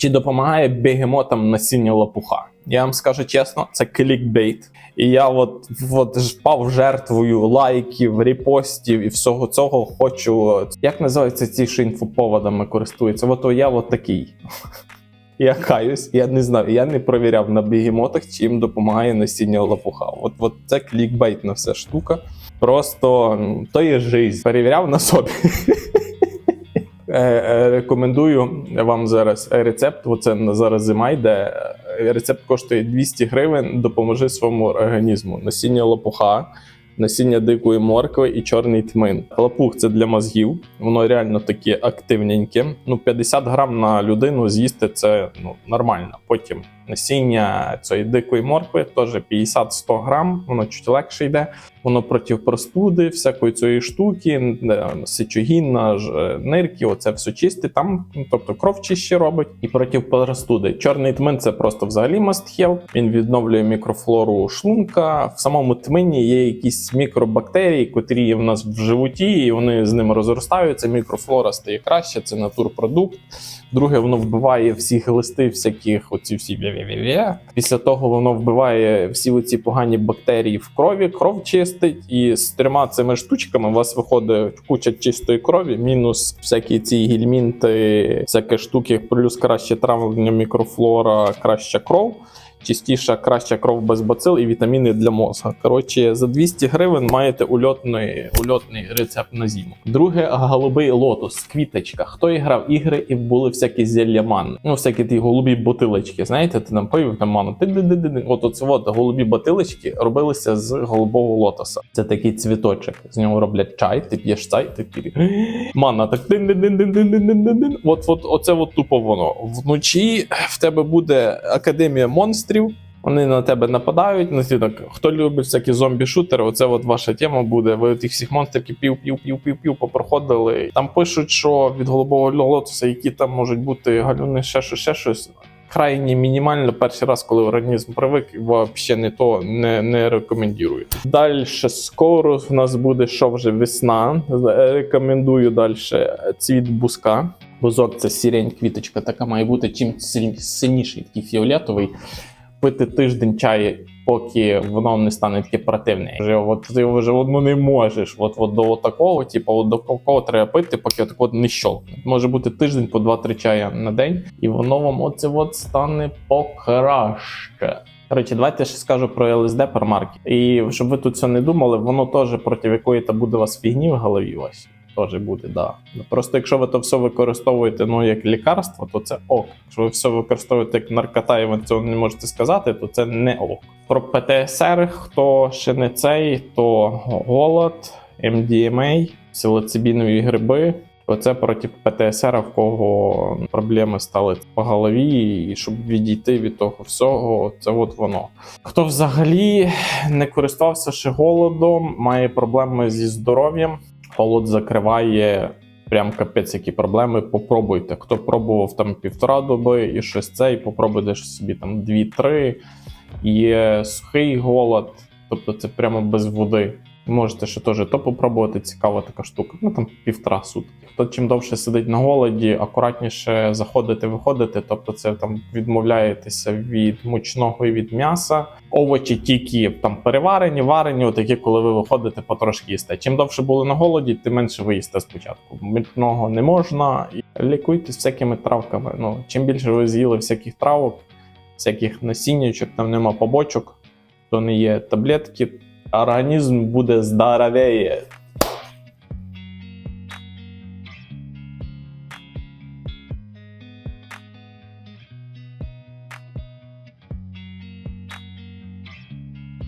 Чи допомагає бегемотам насіння лопуха? Я вам скажу чесно, це клікбейт. І я от, от впав жертвою лайків, репостів і всього цього хочу. Як називаються ці, що інфоповодами користуються? От я от такий. Я каюсь, я не знаю, я не провіряв на бігемотах, чи їм допомагає насіння лопуха. От, от це клікбейтна вся штука. Просто то є жизнь. Перевіряв на собі. Е, е, Рекомендую вам зараз рецепт. Оце зараз зима йде. Е, Рецепт коштує 200 гривень. Допоможи своєму організму. Насіння лопуха, насіння дикої моркви і чорний тмин. Лопух це для мозгів. Воно реально таке активненьке. Ну, 50 грам на людину з'їсти це ну, нормально. Потім насіння цієї дикої моркви теж 50-100 грам, воно чуть легше йде. Воно проти простуди, всякої цієї штуки, е, сечогінна, е, нирки, оце все чисте. Там, ну, тобто кров чище робить і проти простуди. Чорний тмин це просто взагалі have. Він відновлює мікрофлору шлунка. В самому тмині є якісь мікробактерії, котрі є в нас в животі, і вони з ними розростаються. Мікрофлора стає краще, це натурпродукт. Друге, воно вбиває всі глисти, всяких оці всі. Після того воно вбиває всі оці погані бактерії в крові, кров чистить, і з трьома цими штучками у вас виходить куча чистої крові, мінус всякі ці гельмінти, всякі штуки, плюс краще травлення мікрофлора, краща кров. Чистіша, краща кров без бацил і вітаміни для мозга. Коротше, за 200 гривень маєте ульотний, ульотний рецепт на зиму. Друге, голубий лотос, квіточка. Хто грав ігри і були всякі зілля ман? Ну, всякі ті голубі бутилочки. Знаєте, ти нам пив там ману. От оце от голубі бутилочки робилися з голубого лотоса. Це такий цвіточок. З нього роблять чай, ти п'єш чай, ти такий, Манна, так. От, от, оце от тупо воно. Вночі в тебе буде академія монстрів. Вони на тебе нападають. Так, хто любить всякі зомбі-шутери, оце от ваша тема буде. Ви тих всіх монстрів пів пів пів пів пів попроходили. Там пишуть, що від голубого лотоса, які там можуть бути галюни, ще щось, ще щось. Крайні мінімально перший раз, коли організм привик, взагалі не то не, не рекомендую. Далі скоро в нас буде що вже весна. Рекомендую далі цвіт буска. Бузок це сірень квіточка, така має бути чим сильніший, такий фіолетовий. Пити тиждень чаю, поки воно не стане таке противне. Вже от ти вже ну, не можеш. От, от до такого, типу, от до такого треба пити, поки так от не щолкне. Може бути тиждень по 2-3 чая на день, і воно вам оце от стане покраще. Коротше, давайте ще скажу про ЛСД пармарки. І щоб ви тут все не думали, воно теж проти якої то буде у вас фігні в голові. Ось теж буде, да. Просто якщо ви то все використовуєте ну, як лікарство, то це ок. Якщо ви все використовуєте як наркота і ви цього не можете сказати, то це не ок. Про ПТСР, хто ще не цей, то голод, MDMA, псилоцибінові гриби. Оце проти ПТСР, в кого проблеми стали по голові, і щоб відійти від того всього, це от воно. Хто взагалі не користувався ще голодом, має проблеми зі здоров'ям. Холод закриває прям капець, які проблеми. Попробуйте. Хто пробував там півтора доби і щось це, і попробуйте собі там дві-три. Є сухий голод, тобто це прямо без води. Можете ще теж то попробувати, цікава така штука. Ну там півтора сутки. Хто чим довше сидить на голоді, акуратніше заходити, виходити. Тобто, це там відмовляєтеся від мучного і від м'яса. Овочі тільки там переварені, варені, отакі, коли ви виходите, потрошки їсте. Чим довше були на голоді, тим менше ви їсте спочатку. Митного не можна. Лікуйтесь всякими травками. Ну чим більше ви з'їли всяких травок, всяких насіннячок, там нема побочок, то не є таблетки організм буде здоровее.